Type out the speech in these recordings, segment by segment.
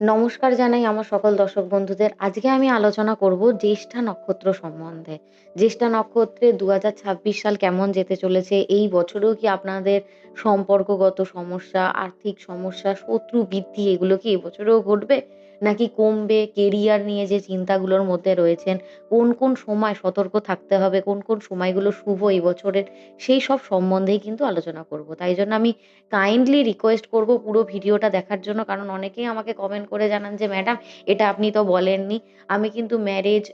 নমস্কার জানাই আমার সকল দর্শক বন্ধুদের। আজকে আমি আলোচনা করব জ্যেষ্ঠা নক্ষত্র সম্বন্ধে। জ্যেষ্ঠা নক্ষত্রে দু হাজার ছাব্বিশ সাল কেমন যেতে চলেছে? এই বছরেও কি আপনাদের সম্পর্কগত সমস্যা, আর্থিক সমস্যা, শত্রু বৃদ্ধি এগুলো কি এবছরেও ঘটবে? নাকি কমবে? কেরিয়ার নিয়ে যে চিন্তাগুলোর মধ্যে রয়েছেন, কোন, কোন সময় সতর্ক থাকতে হবে, কোন, কোন সময়গুলো শুভ এই বছরের, সেই সব সম্বন্ধেই কিন্তু আলোচনা করব। তাই জন্য আমি কাইন্ডলি রিকোয়েস্ট করব পুরো ভিডিওটা দেখার জন্য। কারণ অনেকেই আমাকে কমেন্ট করে জানান যে, "ম্যাডাম এটা আপনি তো বলেননি।" আমি কিন্তু ম্যারেজ,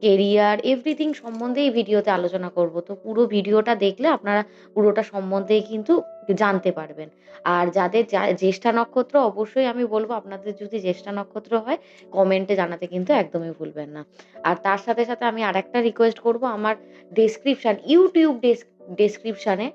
কেরিয়ার এভরিথিং সম্বন্ধে এই ভিডিওতে আলোচনা করব। তো পুরো ভিডিওটা দেখলে আপনারা পুরোটা সম্বন্ধেই কিন্তু জানতে পারবেন। আর যাদের জ্যেষ্ঠা নক্ষত্র অবশ্যই আমি বলব আপনাদের যদি জ্যেষ্ঠা নক্ষত্র হয় কমেন্টে জানাতে কিন্তু একদমই ভুলবেন না। আর তার সাথে, সাথে আমি আরেকটা রিকোয়েস্ট করব আমার ডেসক্রিপশন ইউটিউব ডেস ডেসক্রিপশনে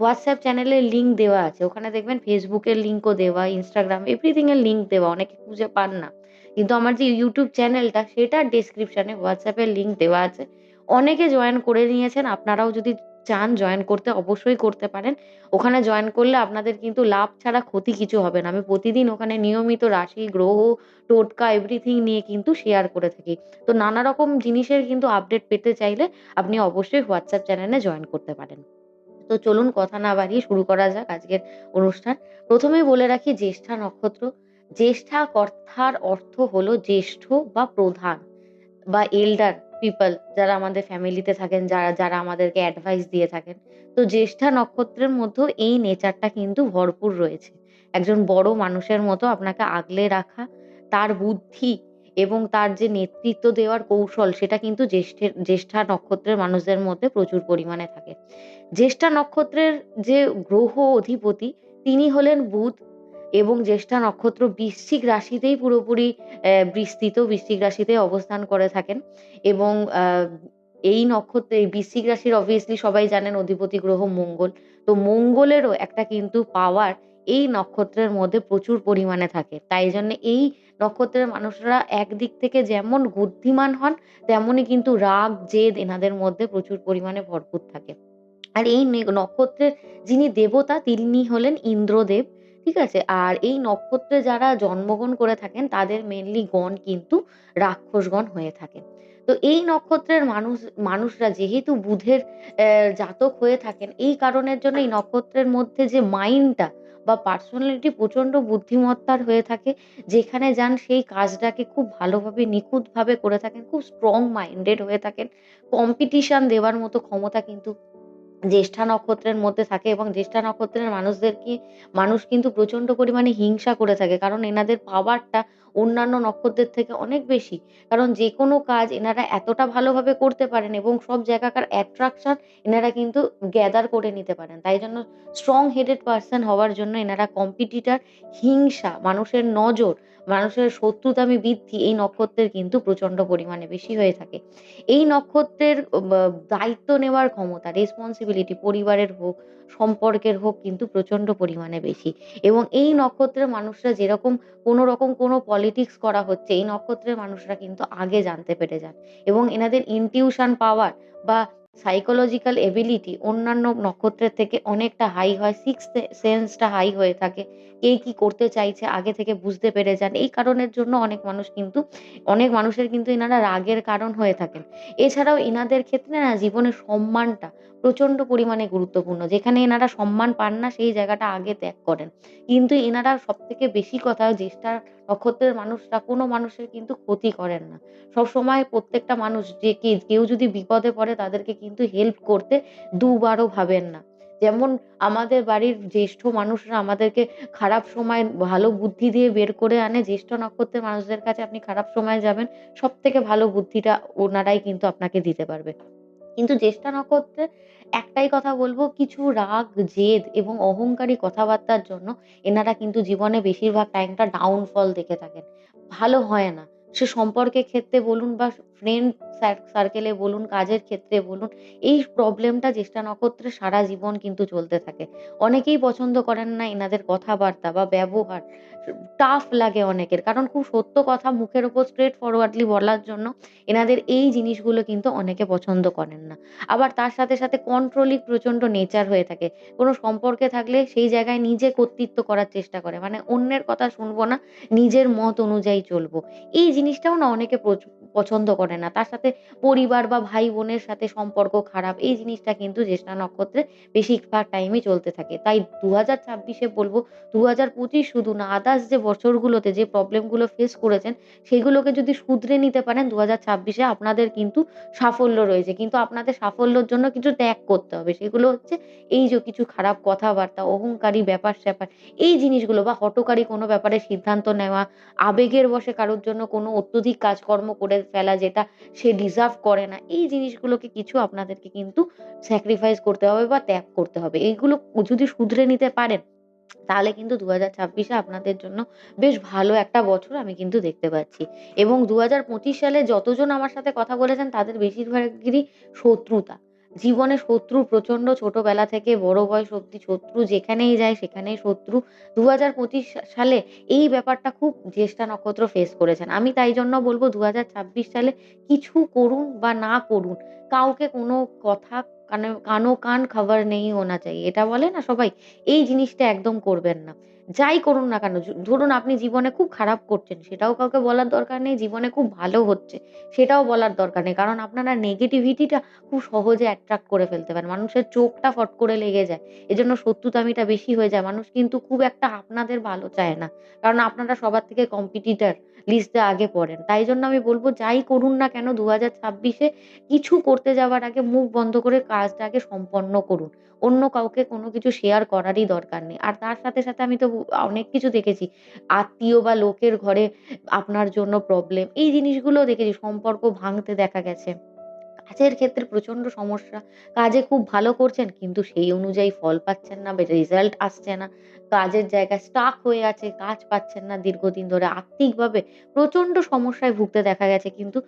WhatsApp চ্যানেলের লিঙ্ক দেওয়া আছে। ওখানে দেখবেন ফেসবুকের লিঙ্কও দেওয়া, ইনস্টাগ্রাম এভরিথিং এর লিঙ্ক দেওয়া। অনেকে খুঁজে পান না। কিন্তু আমার যে ইউটিউব চ্যানেলটা সেটার ডেসক্রিপশনে হোয়াটসঅ্যাপের লিঙ্ক দেওয়া আছে। অনেকে জয়েন করে নিয়েছেন। আপনারাও যদি চান জয়েন করতে অবশ্যই করতে পারেন। ওখানে জয়েন করলে আপনাদের কিন্তু লাভ ছাড়া ক্ষতি কিছু হবে না। আমি প্রতিদিন ওখানে নিয়মিত রাশি, গ্রহ, টোটকা এভরিথিং নিয়ে কিন্তু শেয়ার করে থাকি। তো নানা রকম জিনিসের কিন্তু আপডেট পেতে চাইলে আপনি অবশ্যই হোয়াটসঅ্যাপ চ্যানেলে জয়েন করতে পারেন। তো চলুন কথা না বাড়িয়ে শুরু করা যাক আজকের অনুষ্ঠান। প্রথমেই বলে রাখি জ্যেষ্ঠা নক্ষত্র। জ্যেষ্ঠা কথার অর্থ হলো জ্যেষ্ঠ বা প্রধান বা এল্ডার পিপল যারা আমাদের ফ্যামিলিতে থাকেন, যারা, যারা আমাদেরকে অ্যাডভাইস দিয়ে থাকেন। তো জ্যেষ্ঠা নক্ষত্রের মধ্যেও এই নেচারটা কিন্তু ভরপুর রয়েছে। একজন বড় মানুষের মতো আপনাকে আগলে রাখা, তার বুদ্ধি এবং তার যে নেতৃত্ব দেওয়ার কৌশল সেটা কিন্তু জ্যেষ্ঠের জ্যেষ্ঠা নক্ষত্রের মানুষদের মধ্যে প্রচুর পরিমাণে থাকে। জ্যেষ্ঠা নক্ষত্রের যে গ্রহ অধিপতি তিনি হলেন বুধ এবং জ্যেষ্ঠা নক্ষত্র বৃশ্চিক রাশিতেই পুরোপুরি বিস্তৃত বৃশ্চিক রাশিতে অবস্থান করে থাকেন এবং এই নক্ষত্রে বৃশ্চিক রাশির obviously সবাই জানেন অধিপতি গ্রহ মঙ্গল। তো মঙ্গলেরও একটা কিন্তু পাওয়ার এই নক্ষত্রের মধ্যে প্রচুর পরিমাণে থাকে। তাই জন্যে এই নক্ষত্রের মানুষরা একদিক থেকে যেমন বুদ্ধিমান হন তেমনই কিন্তু রাগ, জেদ এনাদের মধ্যে প্রচুর পরিমাণে ভরপুর থাকে। আর এই নক্ষত্রের যিনি দেবতা তিনি হলেন ইন্দ্রদেব। ঠিক আছে? আর এই নক্ষত্রে যারা জন্মগ্রহণ করে থাকেন, তাদের মেইনলি গণ কিন্তু রাক্ষসগণ হয়ে থাকে। তো এই নক্ষত্রের মানুষ, মানুষরা যেহেতু বুধের জাতক হয়ে থাকেন, এই কারণের জন্য এই নক্ষত্রের মধ্যে যে মাইন্ডটা বা পার্সোনালিটি প্রচণ্ড বুদ্ধিমত্তার হয়ে থাকে। যেখানে যান সেই কাজটাকে খুব ভালোভাবে, নিখুঁতভাবে করে থাকেন। খুব স্ট্রং মাইন্ডেড হয়ে থাকেন। কম্পিটিশন দেওয়ার মতো ক্ষমতা কিন্তু জ্যেষ্ঠা নক্ষত্রের মধ্যে থাকে এবং জ্যেষ্ঠা নক্ষত্রের মানুষদেরকে মানুষ কিন্তু প্রচণ্ড পরিমাণে হিংসা করে থাকে। কারণ এনাদের পাওয়ারটা অন্যান্য নক্ষত্রের থেকে অনেক বেশি। কারণ যেকোনো কাজ এনারা এতটা ভালোভাবে করতে পারেন এবং সব জায়গাকার অ্যাট্রাকশন এনারা কিন্তু গ্যাদার করে নিতে পারেন। তাই জন্য স্ট্রং হেডেড পার্সন হওয়ার জন্য এনারা কম্পিটিটার হিংসা, মানুষের নজর, মানুষের শত্রুতামি বৃদ্ধি এই নক্ষত্রের কিন্তু প্রচণ্ড পরিমাণে বেশি হয়ে থাকে। এই নক্ষত্রের দায়িত্ব নেওয়ার ক্ষমতা, রেসপন্সিবিলিটি পরিবারের হোক, সম্পর্কের হোক কিন্তু প্রচণ্ড পরিমাণে বেশি। এবং এই নক্ষত্রের মানুষরা যেরকম কোনো রকম কোনো পলিটিক্স করা হচ্ছে, এই নক্ষত্রের মানুষরা কিন্তু আগে জানতে পেরে যান। এবং এনাদের ইনটিউশন পাওয়ার বা সাইকোলজিক্যাল এবিলিটি অন্যান্য নক্ষত্রের থেকে অনেকটা হাই হয়। সিক্স সেন্সটা হাই হয়ে থাকে। কে কি করতে চাইছে, আগে থেকে বুঝতে পেরে যান। এই কারণের জন্য অনেক মানুষ কিন্তু, অনেক মানুষের কিন্তু এনারা রাগের কারণ হয়ে থাকেন। এছাড়াও এনাদের ক্ষেত্রে না জীবনে সম্মানটা প্রচণ্ড পরিমাণে গুরুত্বপূর্ণ। যেখানে এনারা সম্মান পান না, সেই জায়গাটা আগে ত্যাগ করেন। কিন্তু এনারা সব থেকে বেশি কথা জ্যেষ্ঠা নক্ষত্রের মানুষরা কোনো মানুষের কিন্তু ক্ষতি করেন না। সবসময় প্রত্যেকটা মানুষ যে কেউ যদি বিপদে পড়ে তাদেরকে কিন্তু হেল্প করতে দুবারও ভাবেন না। যেমন আমাদের বাড়ির জ্যেষ্ঠ মানুষরা আমাদেরকে খারাপ সময় ভালো বুদ্ধি দিয়ে বের করে আনে। জ্যেষ্ঠ নক্ষত্রের মানুষদের কাছে আপনি খারাপ সময়ে যাবেন, সব থেকে ভালো বুদ্ধিটা ওনারাই কিন্তু আপনাকে দিতে পারবে। কিন্তু জ্যেষ্ঠা নক্ষত্রে একটাই কথা বলব কিছু রাগ, জেদ এবং অহংকারী কথাবার্তার জন্য এনারা কিন্তু জীবনে বেশিরভাগ টাইমটা ডাউনফল দেখে থাকেন। ভালো হয় না। সে সম্পর্কের ক্ষেত্রে বলুন বা ফ্রেন্ড সার সার্কেলে বলুন, কাজের ক্ষেত্রে বলুন, এই প্রবলেমটা জ্যেষ্ঠা নক্ষত্রে সারা জীবন কিন্তু চলতে থাকে। অনেকেই পছন্দ করেন না এনাদের কথাবার্তা বা ব্যবহার। টাফ লাগে অনেকের। কারণ খুব সত্য কথা মুখের ওপর স্ট্রেইট ফরওয়ার্ডলি বলার জন্য এনাদের এই জিনিসগুলো কিন্তু অনেকে পছন্দ করেন না। আবার তার সাথে, সাথে কন্ট্রোলিং প্রচণ্ড নেচার হয়ে থাকে। কোনো সম্পর্কে থাকলে সেই জায়গায় নিজে কর্তৃত্ব করার চেষ্টা করে। মানে অন্যের কথা শুনব না, নিজের মত অনুযায়ী চলবো। এই জিনিসটাও না অনেকে পছন্দ করে না। তার সাথে পরিবার বা ভাই-বোনের সাথে সম্পর্ক খারাপ। এই জিনিসটা কিন্তু জ্যেষ্ঠা নক্ষত্রে বেশিরভাগ টাইমই চলতে থাকে। তাই ২০২৬ এ বলব ২০২৫ শুধু না আদার্স যে বছরগুলোতে যে প্রবলেমগুলো ফেস করেছেন সেগুলোকে যদি শুধরে নিতে পারেন ২০২৬ এ আপনাদের কিন্তু সাফল্য রয়েছে। কিন্তু আপনাদের সাফল্যর জন্য কিছু ত্যাগ করতে হবে। সেগুলো হচ্ছে এই যে কিছু খারাপ কথাবার্তা, অহংকারী ব্যাপার-স্যাপার এই জিনিসগুলো বা হঠকারী কোনো ব্যাপারে সিদ্ধান্ত নেওয়া, আবেগের বশে কারোর জন্য কোনো অত্যধিক কাজকর্ম করে ফেলা যেটা সে ডিজার্ভ করে না। এই জিনিসগুলোকে কিছু আপনাদেরকে কিন্তু স্যাক্রিফাইস করতে হবে বা ত্যাগ করতে হবে। এইগুলো যদি শুধরে নিতে পারেন, তাহলে কিন্তু দু হাজার ছাব্বিশে আপনাদের জন্য বেশ ভালো একটা বছর আমি কিন্তু দেখতে পাচ্ছি। এবং ২০২৫ সালে যতজন আমার সাথে কথা বলেছেন, তাদের বেশিরভাগেরই শত্রুতা। জীবনে শত্রু প্রচণ্ড ছোটবেলা থেকে বড় বয়স অব্দি শত্রু যেখানেই যায় সেখানেই শত্রু। দু হাজার পঁচিশ সালে এই ব্যাপারটা খুব জ্যেষ্ঠা নক্ষত্র ফেস করেছেন। আমি তাই জন্য বলব দু হাজার ছাব্বিশ সালে কিছু করুন বা না করুন, কাউকে কোনো কথা কানে কানো কান খবর নেই হোনা চাই এটা বলে না সবাই? এই জিনিসটা একদম করবেন না। যাই করুন না কেন ধরুন আপনি জীবনে খুব খারাপ করছেন, সেটাও কাউকে বলার দরকার নেই। জীবনে খুব ভালো হচ্ছে, সেটাও বলার দরকার নেই। কারণ আপনারা নেগেটিভিটিটা খুব সহজে অ্যাট্রাক্ট করে ফেলতে পারেন। মানুষের চোখটা ফট করে লেগে যায়। এজন্য শত্রুতামিটা বেশি হয়ে যায়। মানুষ কিন্তু খুব একটা আপনাদের ভালো চায় না। কারণ আপনারা সবার থেকে কম্পিটিটর লিস্টে আগে পড়েন। তাই জন্য আমি বলব যাই করুন না কেন দু হাজার ছাব্বিশে কিছু করতে যাওয়ার আগে মুখ বন্ধ করে কাজটা আগে সম্পন্ন করুন। অন্য কাউকে কোনো কিছু শেয়ার করারই দরকার নেই। আর তার সাথে, সাথে আমি তো অনেক কিছু দেখেছি। আত্মীয় বা লোকের ঘরে আপনার জন্য প্রবলেম। এই জিনিসগুলো দেখেছি। সম্পর্ক ভাঙতে দেখা গেছে। কাজের ক্ষেত্রে প্রচণ্ড সমস্যা। কাজে খুব ভালো করছেন কিন্তু সেই অনুযায়ী ফল পাচ্ছেন না রেজাল্ট আসছে না। কাজের জায়গায় স্টাক হয়ে আছে, কাজ পাচ্ছেন না দীর্ঘদিন ধরে। আর্থিকভাবে প্রচণ্ড সমস্যায় ভুগতে দেখা গেছে কিন্তু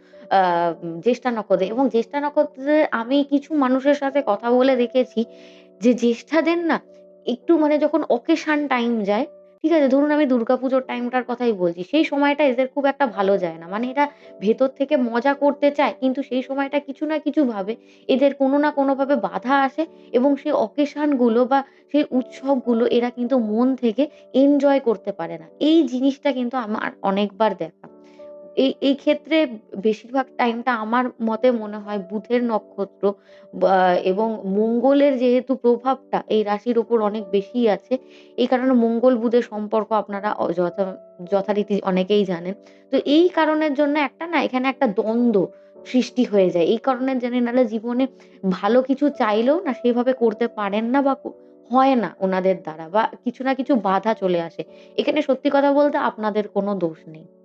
জ্যেষ্ঠা নক্ষত্রে এবং জ্যেষ্ঠা নক্ষত্রে আমি কিছু মানুষের সাথে কথা বলে দেখেছি যে জ্যেষ্ঠাদের না একটু মানে যখন অকেশন টাইম যায়, ঠিক আছে? ধরুন আমি দুর্গাপুজোর টাইমটার কথাই বলছি। সেই সময়টা এদের খুব একটা ভালো যায় না। মানে এরা ভেতর থেকে মজা করতে চায়, কিন্তু সেই সময়টা কিছু না কিছু ভাবে এদের কোনো না কোনোভাবে বাধা আসে এবং সেই অকেশানগুলো বা সেই উৎসবগুলো এরা কিন্তু মন থেকে এনজয় করতে পারে না। এই জিনিসটা কিন্তু আমার অনেকবার দেখা। এই এই ক্ষেত্রে বেশিরভাগ টাইমটা আমার মতে মনে হয় বুধের নক্ষত্র এবং মঙ্গলের যেহেতু প্রভাবটা এই রাশির উপর অনেক বেশিই আছে। এই কারণে মঙ্গল-বুধের সম্পর্ক আপনারা যথা, যথারীতি অনেকেই জানেন। তো এই কারণের জন্য একটা না, এখানে একটা দ্বন্দ্ব সৃষ্টি হয়ে যায়। এই কারণে নাহলে জীবনে ভালো কিছু চাইলেও না সেভাবে করতে পারেন না বা হয় না ওনাদের দ্বারা বা কিছু না কিছু বাধা চলে আসে। এখানে সত্যি কথা বলতে আপনাদের কোনো দোষ নেই।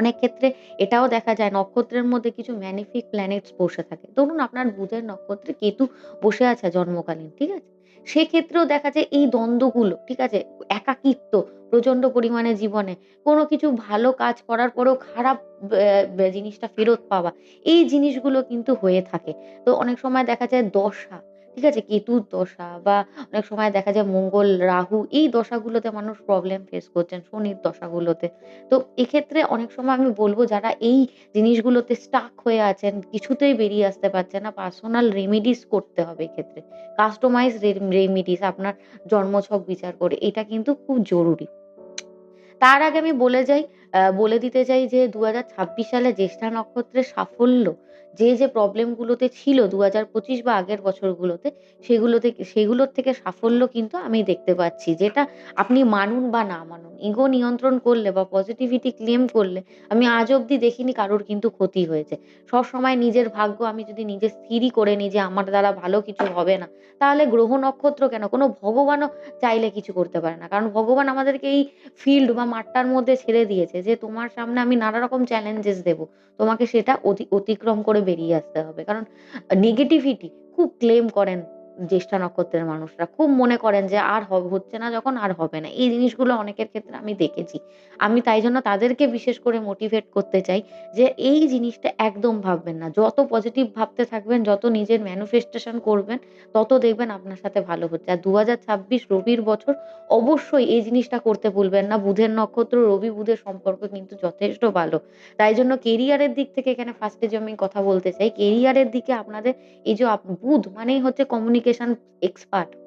অনেক ক্ষেত্রে এটাও দেখা যায় নক্ষত্রের মধ্যে কিছু ম্যানিফিক প্ল্যানেটস বসে থাকে। ধরুন আপনার বুধের নক্ষত্রে কেতু বসে আছে জন্মকালীন, ঠিক আছে? সেক্ষেত্রেও দেখা যায় এই দ্বন্দ্বগুলো, ঠিক আছে? একাকিত্ব প্রচণ্ড পরিমাণে জীবনে কোনো কিছু ভালো কাজ করার পরেও খারাপ জিনিসটা ফেরত পাওয়া, এই জিনিসগুলো কিন্তু হয়ে থাকে। তো অনেক সময় দেখা যায় দশা, ঠিক আছে? কেতুর দশা বা অনেক সময় দেখা যায় মঙ্গল, রাহু এই দশাগুলোতে মানুষ প্রবলেম ফেস করছেন, শনির দশাগুলোতে। তো এক্ষেত্রে অনেক সময় আমি বলব যারা এই জিনিসগুলোতে স্টাক হয়ে আছেন, কিছুতেই বেরিয়ে আসতে পারছেন না, পার্সোনাল রেমেডিস করতে হবে এক্ষেত্রে। কাস্টমাইজ রেম রেমেডিস আপনার জন্মছক বিচার করে। এটা কিন্তু খুব জরুরি। তার আগে আমি বলে যাই বলে দিতে চাই যে ২০২৬ সালে জ্যেষ্ঠা নক্ষত্রের সাফল্য যে, যে প্রবলেম গুলোতে ছিল ২০২৫ বা আগের বছরগুলোতে সেগুলো থেকে সেগুলোর থেকে সাফল্য কিন্তু আমি দেখতে পাচ্ছি। যেটা আপনি মানুন বা না মানুন। ইগো নিয়ন্ত্রণ করলে বা পজিটিভিটি ক্লেম করলে আমি আজ অব্দি দেখিনি কারোর কিন্তু ক্ষতি হয়েছে। সবসময় নিজের ভাগ্য আমি যদি নিজে স্থিরই করে নিই যে আমার দ্বারা ভালো কিছু হবে না, তাহলে গ্রহ নক্ষত্র কেন কোনো ভগবানও চাইলে কিছু করতে পারে না। কারণ ভগবান আমাদেরকে এই ফিল্ড বা মাঠটার মধ্যে ছেড়ে দিয়েছে যে তোমার সামনে আমি নানা রকম চ্যালেঞ্জেস দেব তোমাকে সেটা অতি অতিক্রম করে বেরিয়ে আসতে হবে। কারণ নেগেটিভিটি খুব ক্লেম করেন জ্যেষ্ঠা নক্ষত্রের মানুষরা। খুব মনে করেন যে আর হচ্ছে না যখন আর হবে না। এই জিনিসগুলো অনেকের ক্ষেত্রে আমি দেখেছি। আমি তাই জন্য তাদেরকে বিশেষ করে মোটিভেট করতে চাই যে এই জিনিসটা একদম ভাববেন না। যত পজিটিভ ভাবতে থাকবেন, যত নিজের ম্যানিফেস্টেশন করবেন, তত দেখবেন আপনার সাথে ভালো হচ্ছে। আর ২০২৬ রবির বছর অবশ্যই এই জিনিসটা করতে ভুলবেন না। বুধের নক্ষত্র, রবি বুধের সম্পর্ক কিন্তু যথেষ্ট ভালো। তাই জন্য কেরিয়ারের দিক থেকে এখানে ফার্স্টে যে আমি কথা বলতে চাই, কেরিয়ারের দিকে আপনাদের এই যে বুধ মানেই হচ্ছে কমিউনিকেশন এক্সপার্ট।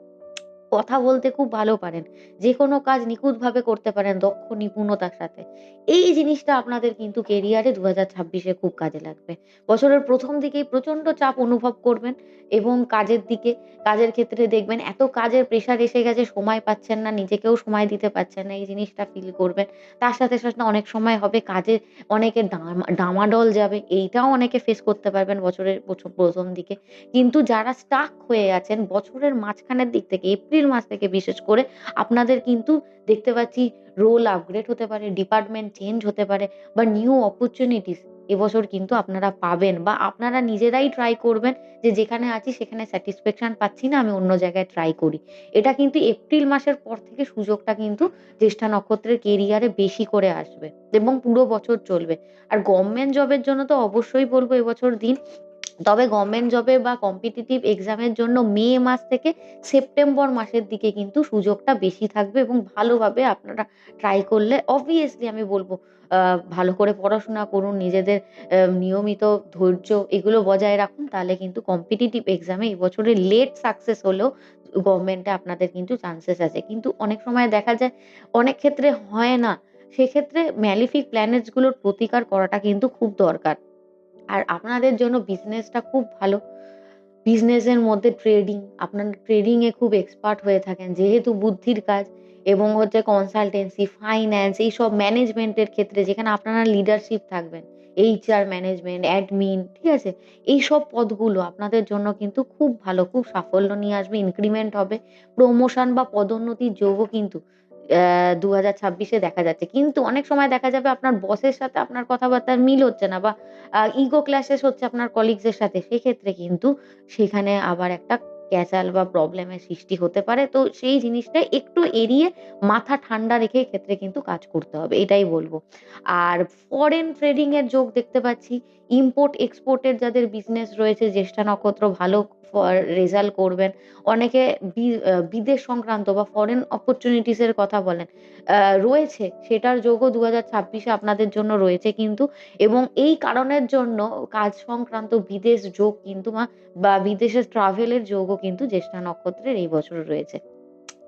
কথা বলতে খুব ভালো পারেন। যেকোনো কাজ নিখুঁতভাবে করতে পারেন দক্ষ নিপুণতার সাথে। এই জিনিসটা আপনাদের কিন্তু কেরিয়ারে ২০২৬ ছাব্বিশে খুব কাজে লাগবে। বছরের প্রথম দিকেই প্রচণ্ড চাপ অনুভব করবেন এবং কাজের দিকে, কাজের ক্ষেত্রে দেখবেন এত কাজের প্রেশার এসে গেছে সময় পাচ্ছেন না, নিজেকেও সময় দিতে পারছেন না। এই জিনিসটা ফিল করবেন। তার সাথে, সাথে অনেক সময় হবে কাজে অনেকে ডামা ডামাডোল যাবে। এইটাও অনেকে ফেস করতে পারবেন বছরের প্রছ ১ম দিকে। কিন্তু যারা স্টাক হয়ে আছেন বছরের মাঝখানের দিক থেকে এপ্রিল মাস থেকে বিশেষ করে আপনাদের কিন্তু দেখতে পাচ্ছি রোল আপগ্রেড হতে পারে, ডিপার্টমেন্ট চেঞ্জ হতে পারে বা নিউ অপরচুনিটিস এবছর কিন্তু আপনারা পাবেন বা আপনারা নিজেরাই ট্রাই করবেন যে যেখানে আছি সেখানে স্যাটিসফ্যাকশন পাচ্ছি না, আমি অন্য জায়গায় ট্রাই করি। এটা কিন্তু এপ্রিল মাসের পর থেকে সুযোগটা কিন্তু জ্যেষ্ঠা নক্ষত্রের কেরিয়ারে বেশি করে আসবে এবং পুরো বছর চলবে। আর গভর্নমেন্ট জবের জন্য তো অবশ্যই বলব এবছর দিন। তবে গভর্নমেন্ট জবে বা কম্পিটিটিভ এক্সামের জন্য মে মাস থেকে সেপ্টেম্বর মাসের দিকে কিন্তু সুযোগটা বেশি থাকবে এবং ভালোভাবে আপনারা ট্রাই করলে অবভিয়াসলি আমি বলব ভালো করে পড়াশোনা করুন, নিজেদের নিয়মিত ধৈর্য এগুলো বজায় রাখুন। তাহলে কিন্তু কম্পিটিটিভ এক্সামে এবছরে লেট সাকসেস হলেও গভর্নমেন্টে আপনাদের কিন্তু চান্সেস আছে। কিন্তু অনেক সময় দেখা যায় অনেক ক্ষেত্রে হয় না। সেক্ষেত্রে ম্যালিফিক প্ল্যানেটসগুলোর প্রতিকার করাটা কিন্তু খুব দরকার। আর আপনাদের জন্য বিজনেসটা খুব ভালো। বিজনেসের মধ্যে ট্রেডিং, আপনারা ট্রেডিং এ খুব এক্সপার্ট হয়ে থাকেন। যেহেতু বুদ্ধির কাজ এবং হচ্ছে কনসালটেন্সি, ফাইন্যান্স এইসব ম্যানেজমেন্টের ক্ষেত্রে যেখানে আপনারা লিডারশিপ থাকবেন। এইচআর ম্যানেজমেন্ট, অ্যাডমিন ঠিক আছে? এই সব পদগুলো আপনাদের জন্য কিন্তু খুব ভালো, খুব সাফল্য নিয়ে আসবে, ইনক্রিমেন্ট হবে। প্রমোশন বা পদোন্নতির যোগও কিন্তু অ্যা ২০২৬ এ দেখা যাচ্ছে। কিন্তু অনেক সময় দেখা যাবে আপনার বসের সাথে আপনার কথাবার্তার মিল হচ্ছে না বা ইগো ক্ল্যাশেস হচ্ছে আপনার কলিগস এর সাথে। সেক্ষেত্রে কিন্তু সেখানে আবার একটা ক্যাচাল বা প্রবলেমের সৃষ্টি হতে পারে। তো সেই জিনিসটা একটু এড়িয়ে মাথা ঠান্ডা রেখে এক্ষেত্রে কিন্তু কাজ করতে হবে। এটাই বলব আর ফরেন ট্রেডিং এর যোগ দেখতে পাচ্ছি। ইম্পোর্ট এক্সপোর্ট এর যাদের বিজনেস রয়েছে, জ্যেষ্ঠা নক্ষত্র ভালো রেজাল্ট করবেন। অনেকে বিদেশ সংক্রান্ত বা ফরেন অপরচুনিটিস এর কথা বলেন। রয়েছে, সেটার যোগও ২০২৬ এ আপনাদের জন্য রয়েছে কিন্তু, এবং এই কারণের জন্য কাজ সংক্রান্ত বিদেশ যোগ কিন্তু বা বিদেশে ট্রাভেল এর যোগও কিন্তু জ্যেষ্ঠা নক্ষত্রের এই বছর রয়েছে।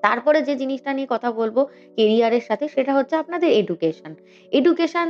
তারপরে যে জিনিসটা নিয়ে কথা বলব কেরিয়ারের সাথে সেটা হচ্ছে আপনাদের এডুকেশন। এডুকেশন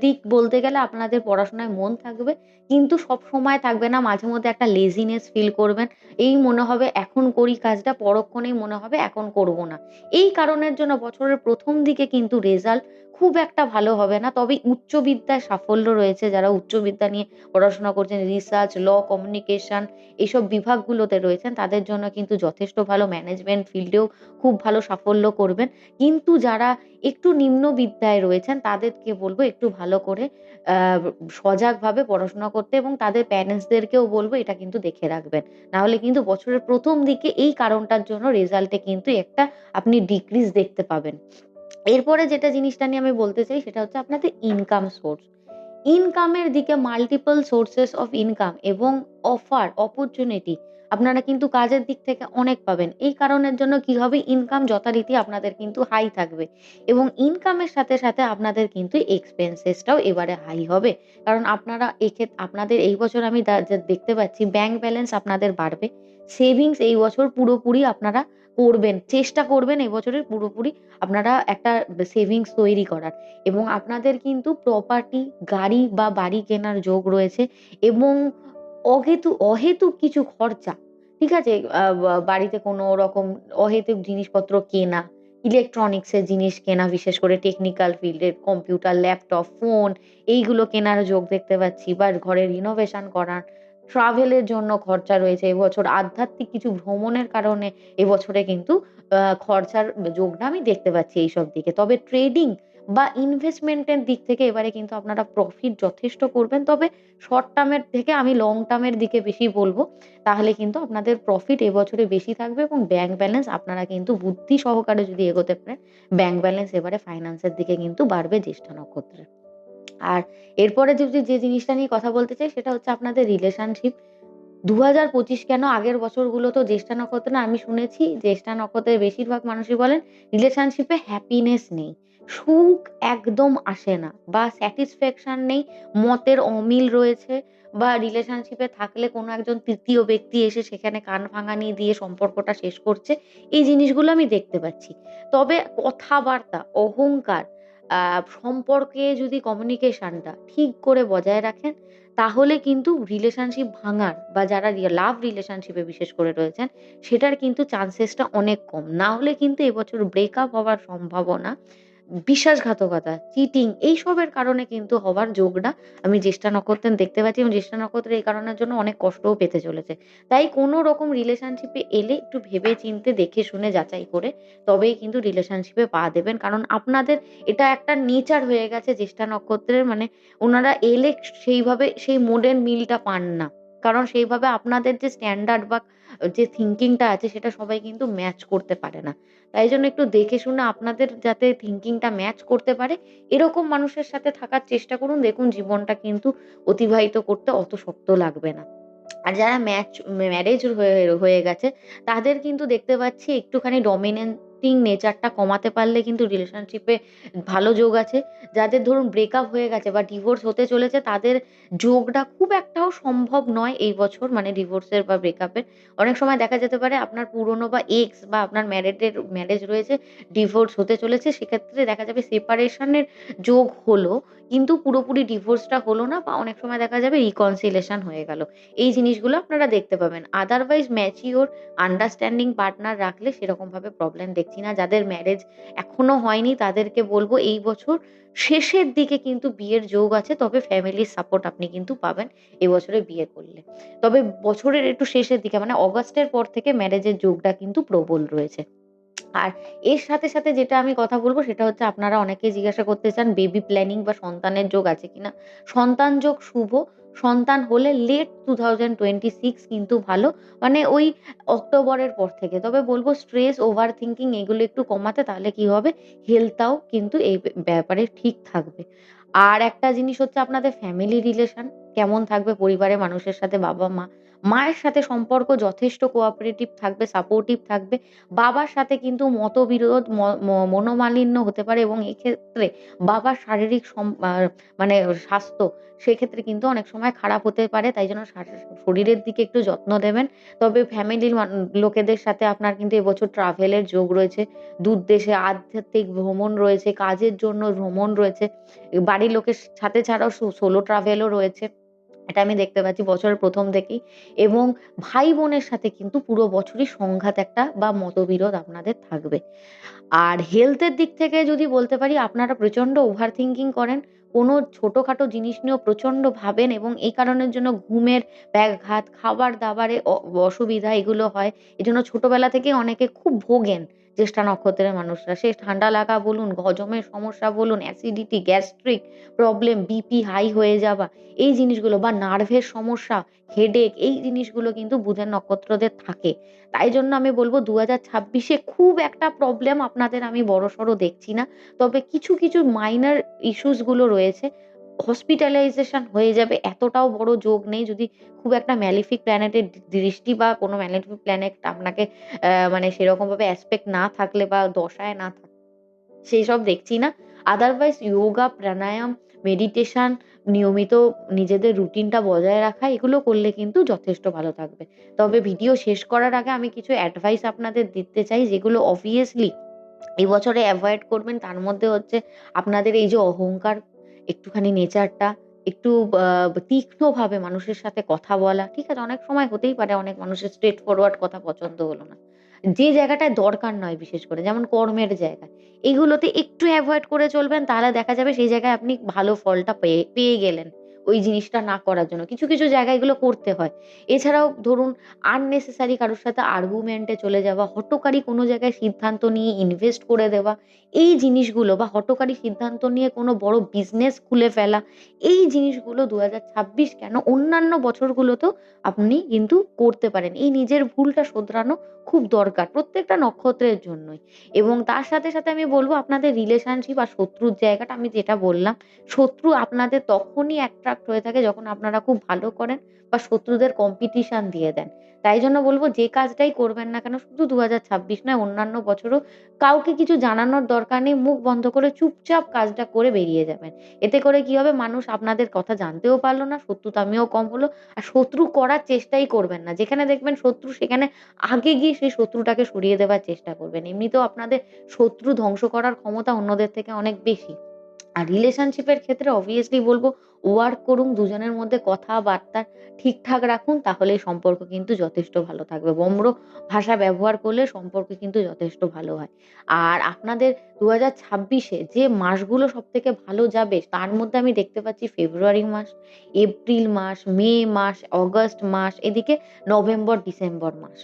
দিক বলতে গেলে আপনাদের পড়াশোনায় মন থাকবে। কিন্তু সবসময় থাকবে না। মাঝে মধ্যে একটা লেজিনেস ফিল করবেন। এই মনে হবে এখন করি কাজটা, পরক্ষণেই মনে হবে এখন করব না। এই কারণের জন্য বছরের প্রথম দিকে কিন্তু রেজাল্ট খুব একটা ভালো হবে না। তবে উচ্চবিদ্যায় সাফল্য রয়েছে। যারা উচ্চ বিদ্যা নিয়ে পড়াশোনা করছেন, রিসার্চ, ল, কমিউনিকেশন এইসব বিভাগগুলোতে রয়েছেন তাদের জন্য কিন্তু যথেষ্ট ভালো ম্যানেজমেন্ট ফিল্ডেও খুব ভালো সাফল্য করবেন। কিন্তু যারা একটু নিম্ন বিদ্যায় রয়েছেন তাদেরকে বলব একটু ভালো করে সজাগভাবে পড়াশোনা করতে এবং তাদের প্যারেন্টস দেরকেও বলব এটা কিন্তু দেখে রাখবেন। নাহলে কিন্তু বছরের ১ম দিকে এই কারণটার জন্য রেজাল্টে কিন্তু একটা আপনি ডিক্রিজ দেখতে পাবেন। এরপরে যেটা জিনিসটা নিয়ে আমি বলতে চাই সেটা হচ্ছে আপনাদের ইনকাম সোর্স। ইনকামের দিকে মাল্টিপল সোর্সেস অফ ইনকাম এবং অফার, অপরচুনিটি আপনারা কিন্তু কাজের দিক থেকে অনেক পাবেন। এই কারণের জন্য কি হবে ইনকাম যথারীতি আপনাদের কিন্তু হাই থাকবে এবং ইনকামের সাথে, সাথে আপনাদের কিন্তু এক্সপেন্সেসটাও এবারে হাই হবে। কারণ আপনারা এক্ষেত আপনাদের এই বছর আমি দেখতে পাচ্ছি ব্যাংক ব্যালেন্স আপনাদের বাড়বে। সেভিংস এই বছর পুরোপুরি আপনারা করবেন। চেষ্টা করবেন এবছরের পুরোপুরি আপনারা একটা সেভিংস তৈরি করার এবং আপনাদের কিন্তু প্রপার্টি, গাড়ি বা বাড়ি কেনার যোগ রয়েছে এবং অহেতু অহেতুক কিছু খরচা, ঠিক আছে? বাড়িতে কোনো রকম অহেতুক জিনিসপত্র কেনা, ইলেকট্রনিক্স এর জিনিস কেনা বিশেষ করে টেকনিক্যাল ফিল্ডের কম্পিউটার, ল্যাপটপ, ফোন এইগুলো কেনার যোগ দেখতে পাচ্ছি বা ঘরের রিনোভেশন করার, ট্রাভেল এর জন্য খরচা রয়েছে এবছর। আধ্যাত্মিক কিছু ভ্রমণের কারণে এবছরে কিন্তু খরচার যোগটা আমি দেখতে পাচ্ছি এইসব দিকে। তবে ট্রেডিং বা ইনভেস্টমেন্টের দিক থেকে এবারে কিন্তু আপনারা প্রফিট যথেষ্ট করবেন। তবে শর্ট টার্মের থেকে আমি লং টার্মের দিকে বেশি বলব তাহলে কিন্তু আপনাদের প্রফিট এবছরে বেশি থাকবে এবং ব্যাংক ব্যালেন্স আপনারা কিন্তু বুদ্ধি সহকারে যদি এগোতে পারেন, ব্যাংক ব্যালেন্স এবারে ফাইন্যান্সের দিকে কিন্তু বাড়বে জ্যেষ্ঠা নক্ষত্রে। আর এরপরে যদি যে জিনিসটা নিয়ে কথা বলতে চাই সেটা হচ্ছে আপনাদের রিলেশনশিপ। ২০২৫ কেন আগের বছরগুলো তো জ্যেষ্ঠা নক্ষত্রে না আমি শুনেছি জ্যেষ্ঠা নক্ষত্রের বেশিরভাগ মানুষই বলেন রিলেশনশিপে হ্যাপিনেস নেই। সুখ একদম আসে না বা স্যাটিসফ্যাকশন নেই, মতের অমিল রয়েছে বা রিলেশনশিপে থাকলে কোনো একজন তৃতীয় ব্যক্তি এসে সেখানে কান ভাঙানি দিয়ে সম্পর্কটা শেষ করছে। এই জিনিসগুলো আমি দেখতে পাচ্ছি। তবে কথাবার্তা, অহংকার, সম্পর্কে যদি কমিউনিকেশনটা ঠিক করে বজায় রাখেন, তাহলে কিন্তু রিলেশনশিপ ভাঙার বা যারা লাভ রিলেশনশিপে বিশেষ করে রয়েছেন, সেটার কিন্তু চান্সেসটা অনেক কম। না হলে কিন্তু এবছর ব্রেকআপ হওয়ার সম্ভাবনা, বিশ্বাসঘাতকতা, চিটিং এইসবের কারণে কিন্তু হওয়ার যোগটা আমি জ্যেষ্ঠা নক্ষত্রে দেখতে পাচ্ছি এবং জ্যেষ্ঠা নক্ষত্র এই কারণের জন্য অনেক কষ্টও পেতে চলেছে। তাই কোনো রকম রিলেশনশিপে এলে একটু ভেবে চিন্তে দেখে শুনে যাচাই করে তবেই কিন্তু রিলেশনশিপে পা দেবেন। কারণ আপনাদের এটা একটা নেচার হয়ে গেছে জ্যেষ্ঠা নক্ষত্রের মানে ওনারা এলে সেইভাবে সেই মোডের মিলটা পান না। কারণ সেইভাবে আপনাদের যে স্ট্যান্ডার্ড বা যে থিঙ্কিংটা আছে সেটা সবাই কিন্তু ম্যাচ করতে পারে না। তাই জন্য একটু দেখে শুনে আপনাদের যাতে থিঙ্কিংটা ম্যাচ করতে পারে, এরকম মানুষের সাথে থাকার চেষ্টা করুন। দেখুন জীবনটা কিন্তু অতিবাহিত করতে অত শক্ত লাগবে না। আর যারা ম্যাচ ম্যারেজ হয়ে হয়ে গেছে, তাদের কিন্তু দেখতে পাচ্ছি একটুখানি ডমিনেটিং নেচারটা কমাতে পারলে কিন্তু রিলেশনশিপে ভালো যোগ আছে। যাদের ধরুন ব্রেকআপ হয়ে গেছে বা ডিভোর্স হতে চলেছে তাদের যোগটা খুব একটাও সম্ভব নয় এই বছর মানে ডিভোর্সের বা ব্রেকআপের। অনেক সময় দেখা যেতে পারে আপনার পুরনো বা এক্স বা আপনার ম্যারেডের ম্যারেজ রয়েছে, ডিভোর্স হতে চলেছে। সেক্ষেত্রে দেখা যাবে সেপারেশন এর যোগ হলো। কিন্তু পুরোপুরি ডিভোর্সটা হলো না বা অনেক সময় দেখা যাবে রিকনসিলিয়েশন হয়ে গেল। এই জিনিসগুলো আপনারা দেখতে পাবেন। আদারওয়াইজ ম্যাচিউর আন্ডারস্ট্যান্ডিং পার্টনার রাখলে সেরকমভাবে প্রবলেম দেখছি না। যাদের ম্যারেজ এখনও হয়নি তাদেরকে বলব এই বছর শেষের দিকে কিন্তু বিয়ের যোগ আছে। তবে ফ্যামিলির সাপোর্ট আপনি কিন্তু পাবেন এবছরে বিয়ে করলে। তবে বছরের একটু শেষের দিকে মানে অগাস্টের পর থেকে ম্যারেজের যোগটা কিন্তু প্রবল রয়েছে। আর এর সাথে, সাথে যেটা আমি কথা বলব সেটা হচ্ছে আপনারা অনেকেই জিজ্ঞাসা করতে চান বেবি প্ল্যানিং বা সন্তানের যোগ আছে কিনা? সন্তান যোগ শুভ। সন্তান হলে লেট 2026 কিন্তু ভালো। মানে ওই অক্টোবরের পর থেকে। তবে বলব স্ট্রেস, ওভার থিংকিং এগুলো একটু কমাতে তাহলে কি হবে হেলথটাও কিন্তু এই ব্যাপারে ঠিক থাকবে। আর একটা জিনিস হচ্ছে আপনাদের ফ্যামিলি রিলেশন কেমন থাকবে পরিবারের মানুষের সাথে বাবা-মা। মায়ের সাথে সম্পর্ক যথেষ্ট কোঅপারেটিভ থাকবে, সাপোর্টিভ থাকবে। বাবার সাথে কিন্তু মতবিরোধ মনোমালিন্য হতে পারে এবং এক্ষেত্রে বাবার শারীরিক মানে স্বাস্থ্য সেক্ষেত্রে কিন্তু অনেক সময় খারাপ হতে পারে। তাই জন্য শরীরের দিকে একটু যত্ন দেবেন। তবে ফ্যামিলির লোকেদের সাথে আপনার কিন্তু এবছর ট্রাভেলের যোগ রয়েছে। দূর দেশে আধ্যাত্মিক ভ্রমণ রয়েছে, কাজের জন্য ভ্রমণ রয়েছে। বাড়ির লোকের সাথে ছাড়াও সোলো ট্রাভেলও রয়েছে। এটা আমি দেখতে পাচ্ছি বছরের প্রথম থেকেই এবং ভাই-বোনের সাথে কিন্তু পুরো বছরই সংঘাত একটা বা মতবিরোধ আপনাদের থাকবে। আর হেলথের দিক থেকে যদি বলতে পারি আপনারা প্রচণ্ড ওভার থিঙ্কিং করেন। কোনো ছোটোখাটো জিনিস নিয়েও প্রচণ্ড ভাবেন এবং এই কারণের জন্য ঘুমের ব্যাঘাত, খাবার-দাবারে অ অসুবিধা এগুলো হয়। এজন্য ছোটোবেলা থেকেই অনেকে খুব ভোগেন জ্যেষ্ঠা নক্ষত্রের মানুষরা। সে ঠান্ডা লাগা বলুন, হজমের সমস্যা বলুন, acidity, gastric problem, BP high হয়ে যাওয়া এই জিনিসগুলো বা নার্ভের সমস্যা, হেডেক এই জিনিসগুলো কিন্তু বুধের নক্ষত্রদের থাকে। তাই জন্য আমি বলব দু হাজার ছাব্বিশে খুব একটা প্রবলেম আপনাদের আমি বড়সড় দেখছি না। তবে কিছু, কিছু মাইনার ইস্যুসগুলো রয়েছে। হসপিটালাইজেশন হয়ে যাবে এতটাও বড় যোগ নেই। যদি খুব একটা ম্যালিফিক প্ল্যানেট এর দৃষ্টি বা কোনো ম্যালিফিক প্ল্যানেট আপনাকে মানে সেরকমভাবে অ্যাসপেক্ট না থাকলে বা দশায় না থাকলে সেই সব দেখছি না। আদারওয়াইজ ইয়োগা, প্রাণায়াম, মেডিটেশন, নিয়মিত নিজেদের রুটিনটা বজায় রাখা এগুলো করলে কিন্তু যথেষ্ট ভালো থাকবে। তবে ভিডিও শেষ করার আগে আমি কিছু অ্যাডভাইস আপনাদের দিতে চাই যেগুলো অবভিয়াসলি এবছরে এভয়েড করবেন। তার মধ্যে হচ্ছে আপনাদের এই যে অহংকার, একটুখানি নেচারটা, একটু তীক্ষ্ণভাবে মানুষের সাথে কথা বলা, ঠিক আছে? অনেক সময় হতেই পারে অনেক মানুষের স্ট্রেট ফরওয়ার্ড কথা পছন্দ হলো না। যে জায়গাটায় দরকার নয় বিশেষ করে যেমন কর্মের জায়গা এগুলোতে একটু অ্যাভয়েড করে চলবেন তাহলে দেখা যাবে সেই জায়গায় আপনি ভালো ফলটা পেয়ে পেয়ে গেলেন। ওই জিনিসটা না করার জন্য। কিছু, কিছু জায়গায় এগুলো করতে হয়। এছাড়াও ধরুন unnecessary কারোর সাথে এ চলে যাওয়া, হঠকারী কোনো জায়গায় সিদ্ধান্ত নিয়ে ইনভেস্ট করে দেওয়া, এই জিনিসগুলো বা হঠকারী সিদ্ধান্ত নিয়ে কোনো বড় বিজনেস খুলে ফেলা, এই জিনিসগুলো ২০২৬ কেন অন্যান্য বছরগুলোতেও আপনি কিন্তু করতে পারেন। এই নিজের ভুলটা শোধরানো খুব দরকার প্রত্যেকটা নক্ষত্রের জন্যই। এবং তার সাথে, সাথে আমি বলব আপনাদের রিলেশনশিপ আর শত্রুর জায়গাটা আমি যেটা বললাম, শত্রু আপনাদের তখনই অ্যাট্রাক্ট হয়ে থাকে যখন আপনারা খুব ভালো করেন বা শত্রুদের কম্পিটিশন দিয়ে দেন। তাই জন্য বলব যে কাজটাই করবেন না কেন শুধু ২০২৬ নয় অন্যান্য বছরও কাউকে কিছু জানানোর দরকার নেই। মুখ বন্ধ করে চুপচাপ কাজটা করে বেরিয়ে যাবেন। এতে করে কি হবে মানুষ আপনাদের কথা জানতেও পারল না, শত্রুতামিও কম হলো। আর শত্রু করার চেষ্টাই করবেন না। যেখানে দেখবেন শত্রু সেখানে আগে গিয়ে সেই শত্রুটাকে সরিয়ে দেওয়ার চেষ্টা করবেন। এমনিতেও আপনাদের শত্রু ধ্বংস করার ক্ষমতা অন্যদের থেকে অনেক বেশি। আর রিলেশনশিপ এর ক্ষেত্রে obviously বলব ওয়ার্ক করুন, দুজনের মধ্যে কথাবার্তা ঠিকঠাক রাখুন তাহলে সম্পর্ক কিন্তু যথেষ্ট ভালো থাকবে। নম্র ভাষা ব্যবহার করলে সম্পর্ক কিন্তু যথেষ্ট ভালো হয়। আর আপনাদের দু হাজার ছাব্বিশে যে মাসগুলো সব থেকে ভালো যাবে তার মধ্যে আমি দেখতে পাচ্ছি ফেব্রুয়ারি মাস, এপ্রিল মাস, মে মাস, অগাস্ট মাস, এদিকে নভেম্বর, ডিসেম্বর মাস।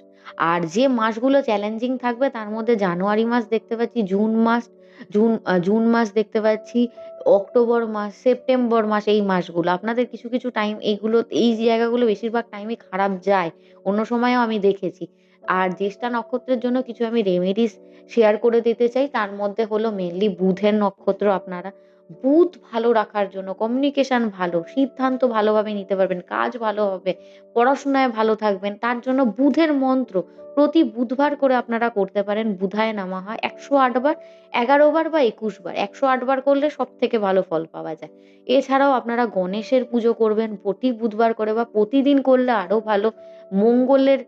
আর যে মাসগুলো চ্যালেঞ্জিং থাকবে তার মধ্যে জানুয়ারি মাস দেখতে পাচ্ছি, জুন মাস, জুন জুন মাস দেখতে পাচ্ছি, অক্টোবর মাস, সেপ্টেম্বর মাস এই মাসগুলো। আপনাদের কিছু, কিছু টাইম এইগুলো এই জায়গাগুলো বেশিরভাগ টাইমই খারাপ যায়। অন্য সময়ও আমি দেখেছি। আর জ্যেষ্ঠা নক্ষত্রের জন্য কিছু আমি রেমেডিস শেয়ার করে দিতে চাই। তার মধ্যে হলো মেইনলি বুধের নক্ষত্র আপনারা। বুধ ভালো রাখার জন্য কমিউনিকেশন ভালো, সিদ্ধান্ত ভালোভাবে নিতে পারবেন, কাজ ভালো হবে, পড়াশোনায় ভালো থাকবেন। তার জন্য বুধের মন্ত্র প্রতি বুধবার করে আপনারা করতে পারেন। বুধায় নমঃ ১০৮ বার, ১১ বার বা ২১ বার। ১০৮ বার করলে সবথেকে ভালো ফল পাওয়া যায়। এছাড়াও আপনারা গণেশের পুজো করবেন প্রতি বুধবার করে বা প্রতিদিন করলে আরও ভালো। মঙ্গলের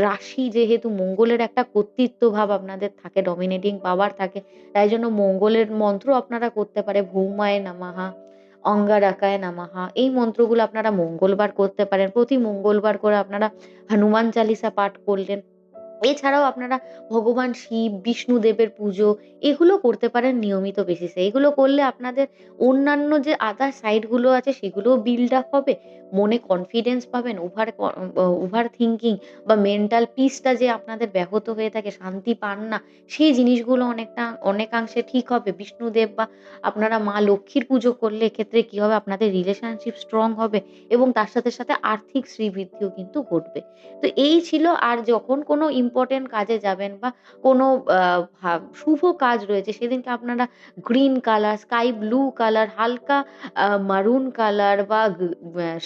রাশি যেহেতু মঙ্গলের একটা কর্তৃত্ব ভাব আপনাদের থাকে, ডমিনেটিং পাওয়ার থাকে। তাই জন্য মঙ্গলের মন্ত্র আপনারা করতে পারে ভৌমায় নামাহা অঙ্গারাকায় নামাহা এই মন্ত্রগুলো আপনারা মঙ্গলবার করতে পারেন। প্রতি মঙ্গলবার করে আপনারা হনুমান চালিসা পাঠ করলেন। এছাড়াও আপনারা ভগবান শিব, বিষ্ণুদেবের পুজো এগুলো করতে পারেন নিয়মিত বেসিসে। এগুলো করলে আপনাদের অন্যান্য যে আদার সাইডগুলো আছে সেগুলোও বিল্ড আপ হবে। মনে কনফিডেন্স পাবেন, ওভার ওভার থিঙ্কিং বা মেন্টাল পিসটা যে আপনাদের ব্যাহত হয়ে থাকে, শান্তি পান না, সেই জিনিসগুলো অনেকটা অনেকাংশে ঠিক হবে। বিষ্ণুদেব বা আপনারা মা লক্ষ্মীর পুজো করলে এক্ষেত্রে কি হবে আপনাদের রিলেশনশিপ স্ট্রং হবে এবং তার সাথে, সাথে আর্থিক শ্রীবৃদ্ধিও কিন্তু ঘটবে। তো এই ছিল আর যখন কোনো ইম্পোর্টেন্ট কাজে যাবেন বা কোনো শুভ কাজ রয়েছে সেদিনকে আপনারা green colour, sky blue colour, হালকা মারুন কালার বা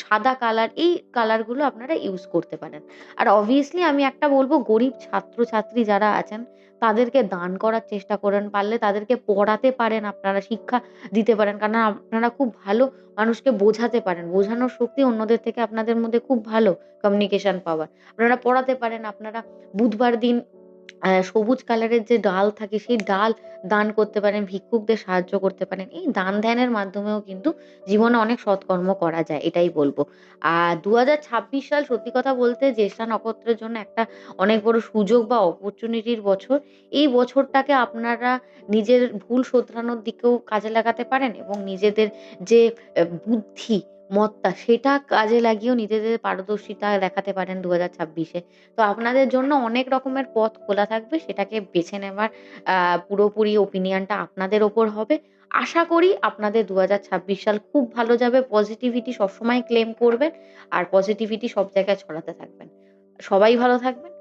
সাদা কালার এই কালারগুলো আপনারা ইউজ করতে পারেন। আর অবভিয়াসলি আমি একটা বলব গরিব ছাত্রছাত্রী যারা আছেন তাদেরকে দান করার চেষ্টা করেন। পারলে তাদেরকে পড়াতে পারেন আপনারা, শিক্ষা দিতে পারেন। কারণ আপনারা খুব ভালো মানুষকে বোঝাতে পারেন। বোঝানোর শক্তি অন্যদের থেকে আপনাদের মধ্যে খুব ভালো কমিউনিকেশন পাওয়ার। আপনারা পড়াতে পারেন, আপনারা বুধবার দিন সবুজ কালারের যে ডাল থাকে সেই ডাল দান করতে পারেন, ভিক্ষুকদের সাহায্য করতে পারেন। এই দান-ধ্যানের মাধ্যমেও কিন্তু জীবনে অনেক সৎকর্ম করা যায় এটাই বলব আর ২০২৬ সাল সত্যি কথা বলতে জ্যেষ্ঠা নক্ষত্রের জন্য একটা অনেক বড় সুযোগ বা অপরচুনিটির বছর। এই বছরটাকে আপনারা নিজের ভুল শোধরানোর দিকেও কাজে লাগাতে পারেন এবং নিজেদের যে এ বুদ্ধিমত্তা সেটা কাজে লাগিয়েও নিজেদের পারদর্শিতা দেখাতে পারেন দু হাজার ছাব্বিশে তো আপনাদের জন্য অনেক রকমের পথ খোলা থাকবে, সেটাকে বেছে নেওয়ার পুরোপুরি ওপিনিয়নটা আপনাদের ওপর হবে। আশা করি আপনাদের ২০২৬ সাল খুব ভালো যাবে। পজিটিভিটি সবসময় ক্লেম করবেন, আর পজিটিভিটি সব জায়গায় ছড়াতে থাকবেন। সবাই ভালো থাকবেন।